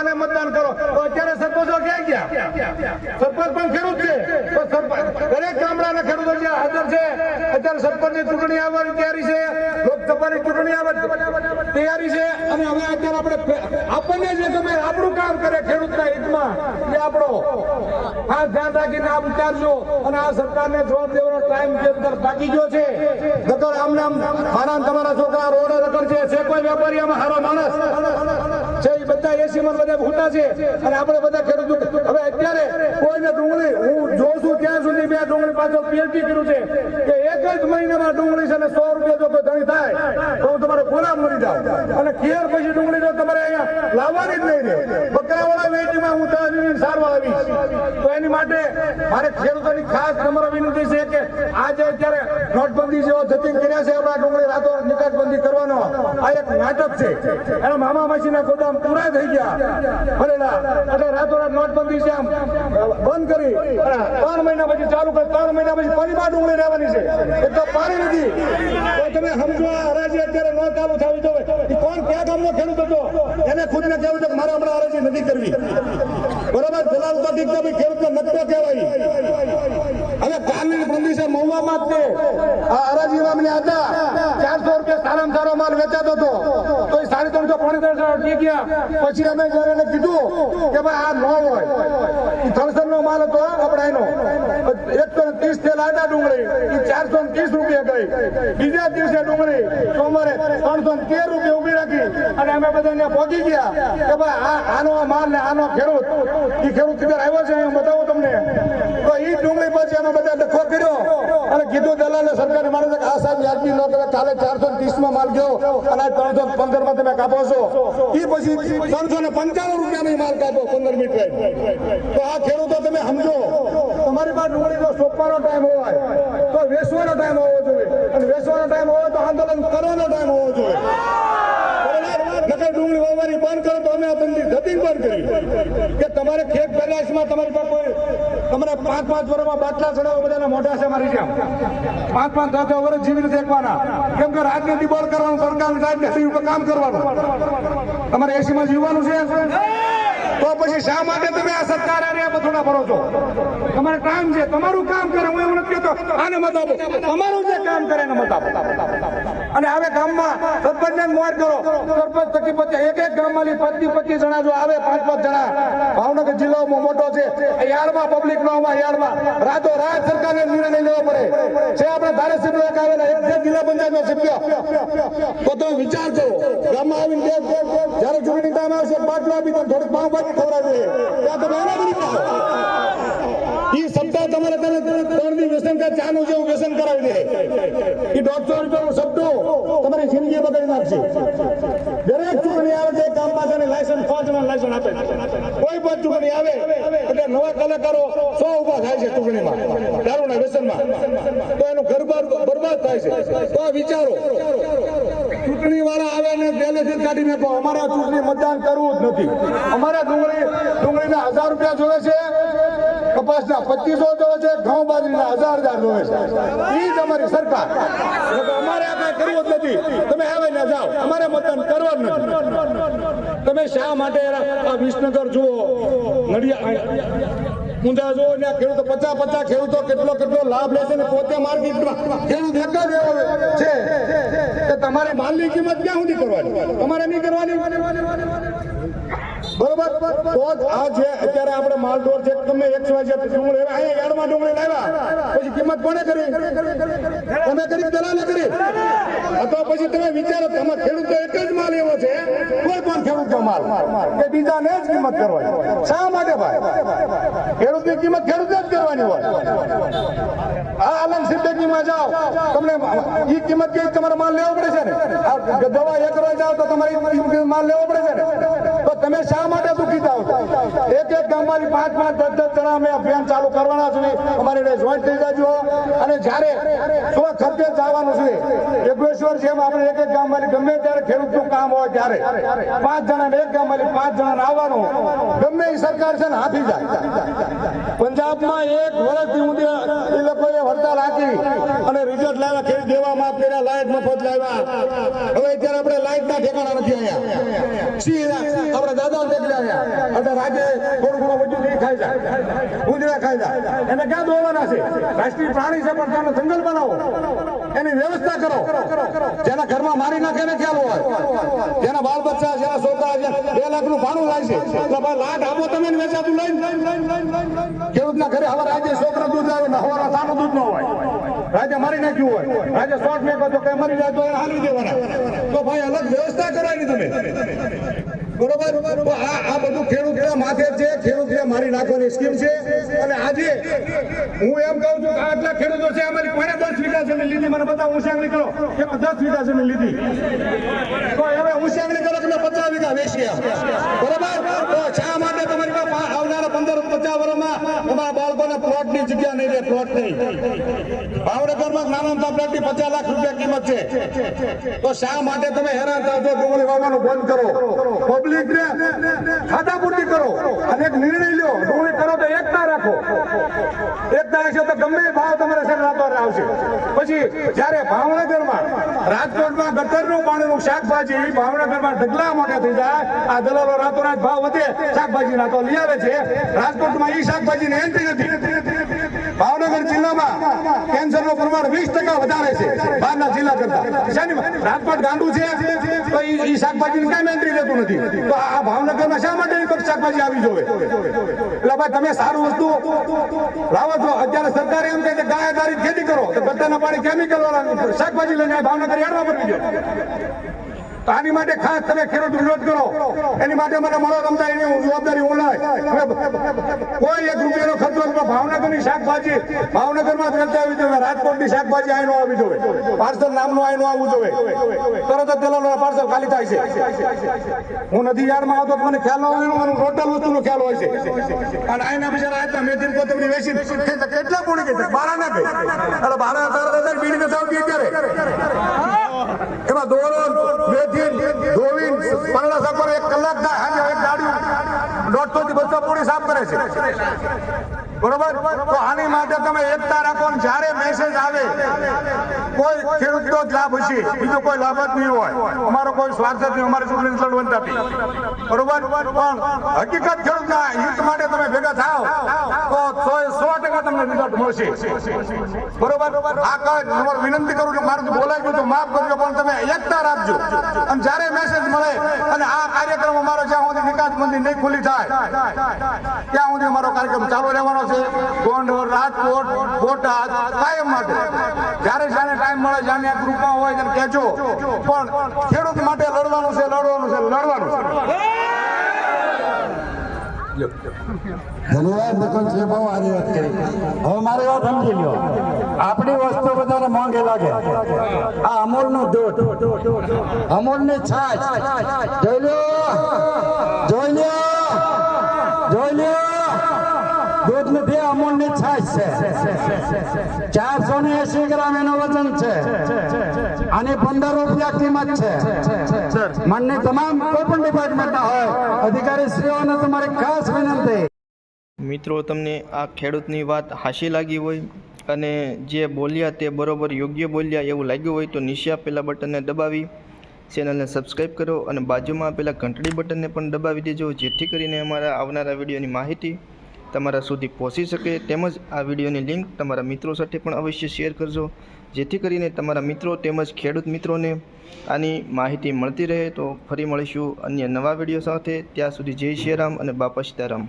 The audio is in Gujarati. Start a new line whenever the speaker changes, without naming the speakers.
આને મતદાન કરો. તો અત્યારે સરપંચો ક્યાં ગયા? સરપંચ પણ ખેડૂત છે. દરેક ગામડાના ખેડૂતો હાજર છે, અત્યારે સરપંચની ચૂંટણી આવવાની તૈયારી છે. લોકસભાની ચૂંટણી આવવાની તૈયારી છે અને હવે અત્યારે આપણે આપણને જે ગમે આપણું કામ કરે ખેડૂતના હિતમાં, એ આપણો. આ ધ્યાન રાખીને આ વિચારજો અને આ સરકારને જવાબ દેવાનો ટાઈમ જે અંદર બાકી ગયો છે. નકર આમને આમ, મારા ને તમારા છોકરા રોડે રખડ છે. છે કોઈ વેપારી, આમાં હારો માણસ. છે એ બધા એસી માં બધા ભૂતા છે. અને આપણે બધા ખેડૂતો, હવે અત્યારે કોઈને ડુંગળી, હું જોઉં છું મેં ડુંગળી પાછો પીએલટી કર્યું છે કે એક જ મહિનામાં ડુંગળી છે ને સો રૂપિયા જો કોઈ ધણી થાય, તો હું તમારો ગુલામ મળી જાઉં. અને ખેર પછી ડુંગળી જો તમારે અહીંયા લાવવાની જ નહીં રહે બકરાવાળા વેચીમાં હું તાજી સારવાર આવીશ તો માટે મારે ખેડૂતોની ખાસ નમ્ર વિનંતી છે કે આજે અત્યારે નોટબંધી જેવો જતીન કર્યા છે આપણા ડુંગળી રાતો નિકાસબંધી કરવાનો. આ એક નાટક છે. એના મામા માસીના ગોદામ પૂરા થઈ ગયા. ભરેલા એટલે રાતોરાત નોટબંધી છે આમ, બંધ કરી. ત્રણ મહિના પછી ચાલુ કરી, ત્રણ મહિના પછી ફરી પાછું ડુંગળી રહેવાની છે. એક તો પાણી નથી. તમે સમજો હરાજી અત્યારે ન ચાલુ થવી જોઈએ. કોણ ક્યાં ગામનો ખેડૂત હતો? એને ખુદને કહેવું છે મારે હમણાં હરાજી નથી કરવી. બરાબર? દલાલ તો ખેડૂત છે નકતો કહેવાય હવે બંદી છે મહુવામાં જ આ હરાજી મામલે હતા ચારસો રૂપિયા સારામાં સારો માલ વેચાતો હતો. તો એ સાડી ત્રણસો, પોણી ત્રણસો અટકી ગયા. પછી અમે જયારે કીધું કે ભાઈ આ ન હોય. માલ હતો આપણે એનો એકસો ને ત્રીસ ને સોમવારે ત્રણસો ને ને કર્યો અને કીધું, દલાલે સરકારે આ સાહેબ નો કાલે ચારસો ત્રીસમાં માલ ગયો અને ત્રણસો પંદરમાં તમે કાપો છો. એ પછી ત્રણસો ને પંચાવન રૂપિયા માલ કાપો પંદર મીટર. તો આ ખેડૂતો તમે સમજો. તમારી પાસે ડુંગળીનો સોંપવાનો ટાઈમ હોય તો વેચવાનો ટાઈમ હોવો જોઈએ. અને વેચવાનો ટાઈમ હોય તો આંદોલન કરવાનો ટાઈમ હોવો જોઈએ. ડુંગળી વાવવાની બંધ કરો તો અમે આ બંધી ધતિંગ બંધ કે તમારે ખેત પેદાશમાં તમારી પાસે કોઈ, તમારે પાંચ પાંચ વર્ષમાં બાટલા ચડાવો બધાના મોઢા છે મારી જેમ. પાંચ પાંચ દસ વર્ષ રીતે એકવાના. કેમ કે રાજનીતિ બોલ કરવાનું સરકાર સાહેબ ને કામ કરવાનું? તમારે એસી માં જીવવાનું છે? તો પછી શા માટે તમે આ સરકાર આને બથોડા ભરો છો? તમારે કામ છે, તમારું કામ કરે, હું એવું નથી કહેતો, આને મત આપો. તમારું જે કામ કરે એને મત આપો. અને હવે ગામમાં સરપંચને જ મોર કરો, સરપંચ થકી પછી એક એક ગામમાં પચીસ પચીસ જણા જો આવે, પાંચ પાંચ જણા. ભાવનગર જિલ્લો મોટો છે. યાર્ડમાં પબ્લિક નો યાર્ડમાં. રાતો રાત સરકારને નિર્ણય લેવો પડે. છે આપણે ધારાસભ્ય આવેલા, એક જે જિલ્લા પંચાયતનો સભ્ય. તો તમે વિચાર કરો. ગામમાં આવીને જ્યારે ચૂંટણી ટાઈમ આવશે બાટલો આપી થોડુંક થોડીક દરેક ચૂંટણી આવે ગામમાં છે લાયસન્સ પાંચ જણા આપે. કોઈ ચૂંટણી આવે નવા કલાકારો સો ઊભા થાય છે ચૂંટણીમાં, દારૂના એનું બરબાદ થાય છે. તો વિચારો. ચૂંટણી વાળા આવે ને પહેલેથી જ કાઢી નાખો અમારે ચૂંટણી મતદાન કરવું જ નથી. અમારે ડુંગળી ડુંગળીના હજાર રૂપિયા જોવે છે, કપાસના પચીસો જોવે છે ઘઉં બાજરીના હજાર હજાર જોવે છે. એ જ સરકાર. અમારે આ કઈ જ નથી. તમે આવે ને જાઓ. અમારે મતદાન કરવા જ નથી. તમે શા માટે આ વિસનગર જુઓ? નડિયા ઊંધા ને ખેડૂતો પચાસ પચાસ ખેડૂતો કેટલો કેટલો લાભ લે છે ને પોતે માર્કેટમાં. ખેડૂત એક જ માલની કિંમત ક્યાં સુધી કરવાની? તમારે નહીં કરવાની? બરોબર? તો આ જે અત્યારે આપણે માલ ઢોર છે તમે એક સિવાય છે ડુંગળી અહીંયા યાર્ડમાં ડુંગળી લાવ્યા. પછી કિંમત કોને કરી? તમે કરી દલાલે કરી? અથવા પછી તમે વિચારો તમે ખેડૂતો એક જ માલ એવો છે, કોઈ પણ ખેડૂતો માલ. કે બીજાને જ કિંમત કરવાની શા માટે ભાઈ? ખેડૂતની કિંમત ખેડૂતે જ કરવાની હોય. આ અલંગ સિદ્દીકીમાં જાઓ. તમને ઈ કિંમત કઈ તમારે માલ લેવો પડે છે ને? દવા એક રોજ જાઓ તો તમારે માલ લેવો પડે છે ને? તો તમે શા માટે દુખી થાવ? એક એક ગામમાંથી પાંચ પાંચ દસ દસ જણા અમે અભિયાન ચાલુ કરવાના છીએ અમારી જોઈન્ટ થઈ જાજો. અને જ્યારે સો ખર્ચે જવાનું છે યોગેશ્વર જેમ આપણે એક એક ગામમાંથી ગમે ત્યારે ખેડૂતનું કામ હોય ત્યારે પાંચ જણા એક ગામમાંથી પાંચ જણા આવવાનું, ગમે એ સરકાર છે ને હાથી જાય. પંજાબમાં એક વર્ષથી હું એ લોકોએ હડતાલ રાખી અને રિઝલ્ટ લાવ્યા ખેડ દેવા માફ કર્યા લાઈટ મફત લાવ્યા. હવે અત્યારે આપણે લાઈટ ના ઠેકાણા નથી અહીંયા. સિંહ આપણે દાદા દેખલા આવ્યા અને રાજે થોડું ઘણું બધું નહીં ખાઈ ઉંદરા ખાઈ જાય. એને ક્યાં દોવાના છે? રાષ્ટ્રીય પ્રાણી છે, પણ તેનો જંગલ બનાવો. એની વ્યવસ્થા કરો. જેના ઘરમાં મારી નાખે ને ખ્યાલ હોય. જેના બાળ બચ્ચા જેના છોકરા છે, બે લાખનું ભાડું છે. એટલે ભાઈ લાખ આપો તમે ને વેચાતું લઈને. ખેડૂતના ઘરે હવે રાજે છોકરા દૂધ આવે ને સાનું દૂધ ન હોય. રાજે મારી નાખ્યું હોય. રાજે શોર્ટ કહો તો કઈ મરી જાય તો એને હાલી દેવાના. તો ભાઈ અલગ વ્યવસ્થા કરવાની તમે. બરોબર? આ બધું ખેડૂતના માથે છે. ખેડૂતને મારી નાખવાની સ્કીમ છે. અને આજે હું એમ કહું છું કે આટલા ખેડૂતો છે, અમારી કોને દસ વીઘા જમીન લીધી? મને બધા ઉછાંગણી કરો. કે દસ વીઘા જમીન લીધી? તો હવે ઉછાંગણી કરો કે પચાસ વીઘા વેચી બરોબર? તો શા માટે તમારી પાસે આવનારા પંદર, પચાસ વર્ષમાં અમારા બાળકોને પ્લોટની જગ્યા નહીં રહે પ્લોટ નહીં? ભાવનગરમાં નાના માં પચાસ લાખ રૂપિયા કિંમત ને પાણીનું શાકભાજી ભાવનગરમાં ઢગલા મોટા થઈ જાય, આ દલાલો રાતોરાત ભાવ વધે શાકભાજીના તો લઈ આવે છે. રાજકોટમાં ઈ શાકભાજીની એન્ટ્રી નથી. ભાવનગર જિલ્લામાં કેન્સરનું પ્રમાણ વીસ ટકા વધારે છે, બહારના જિલ્લા કરતા. રાજકોટ ગાંડું છે, તો ઈ શાકભાજી કઈ એન્ટ્રી લેતું નથી. તો આ ભાવનગરમાં શા માટે શાકભાજી આવી જોવે? એટલે ભાઈ, તમે સારું વસ્તુ લાવો છો. અત્યારે સરકારે એમ કહે છે, ગાય આધારિત ખેતી કરો. તો બધાના પાણી કેમિકલ વાળા શાકભાજી લઈને ભાવનગર એડવા પડી દો. તો માટે ખાસ તમે ખેડૂત વિરોધ કરો. એની માટે મને મળો ગમતા એની જવાબદારી લાય કોઈ એક રૂપિયાનો ખર્ચો ભાવનગર ભાવનગરની શાકભાજી, ભાવનગરમાં જ વેચાવી જોઈએ. રાજકોટની શાકભાજી આઈનો આવી જોઈએ. પાર્સલ નામનું આઈનો આવવું જોઈએ. તરત જ પેલા પાર્સલ ખાલી થાય છે. હું નથી યારમાં આવતો મને ખ્યાલ ન હોય મને ટોટલ વસ્તુનો ખ્યાલ હોય છે. અને આઈના બિચારા આટલા મેથી કોથમરી વેચી કેટલા પૂરી ગઈ બારા ના ગઈ એટલે બારા દાદા બીડી નથી આવતી અત્યારે. એમાં દોરો મેથી ધોવીન પંદર સફર એક કલાક થાય હાજે એક ગાડી દોઢસો થી બસો પૂરી સાફ કરે છે. બરોબર? તો આની માટે તમે એકતા રાખો જ્યારે મેસેજ આવે, કોઈ ખેડૂતનો જ લાભ હશે. બીજો કોઈ લાભ જ નહીં હોય. અમારો કોઈ સ્વાર્થ નહીં. અમારે ચૂંટણી લડવાનું નથી બરોબર? પણ હકીકત ખેડૂતના હિત માટે તમે ભેગા થાવ તો સો સો ટકા તમને રિઝલ્ટ મળશે. બરોબર? આ કઈ વિનંતી કરું છું. મારું બોલાઈ ગયું તો માફ કરજો, પણ તમે એકતા રાખજો. અને જ્યારે મેસેજ મળે, અને આ કાર્યક્રમ અમારો જ્યાં સુધી વિકાસ મંદિર નહીં ખુલ્લી થાય, ત્યાં સુધી અમારો કાર્યક્રમ ચાલુ રહેવાનો છે. ગોંડલ, રાજકોટ, બોટાદ, કાયમ માટે. જ્યારે જ્યારે ટાઈમ મળે જાણે ગ્રુપમાં હોય ત્યારે કહેજો. પણ ખેડૂત માટે લડવાનું છે લડવાનું છે લડવાનું છે.
વાત સમજી લ્યો. આપણી વસ્તુ બધાને મોંઘી લાગે. આ અમૂલનું દૂધ. અમૂલની છાશ. જોઈ લ્યો જોઈ લ્યો જોઈ લ્યો દૂધ નથી છાશ છે. ચારસો ને એસી ગ્રામ એનું વજન છે. અને પંદર રૂપિયા કિંમત છે. મનની તમામ કોઈ પણ ડિપાર્ટમેન્ટના હોય અધિકારી શ્રીઓને તમારી ખાસ વિનંતી.
મિત્રો, તમને આ ખેડૂતની વાત હાશી લાગી હોય અને જે બોલ્યા તે બરોબર યોગ્ય બોલ્યા એવું લાગ્યું હોય તો નીચે આપેલા બટનને દબાવી, ચેનલને સબસ્ક્રાઈબ કરો અને બાજુમાં આપેલા ઘંટડી બટનને પણ દબાવી દેજો, જેથી કરીને અમારા આવનારા વિડીયોની માહિતી તમારા સુધી પહોંચી શકે તેમજ આ વિડીયોની લિંક તમારા મિત્રો સાથે પણ અવશ્ય શેર કરજો. જેથી કરીને તમારા મિત્રો તેમજ ખેડૂત મિત્રોને આની માહિતી મળતી રહે તો ફરી મળીશું અન્ય નવા વીડિયો સાથે. ત્યાં સુધી જય શ્રી રામ અને બાપા સીતારામ.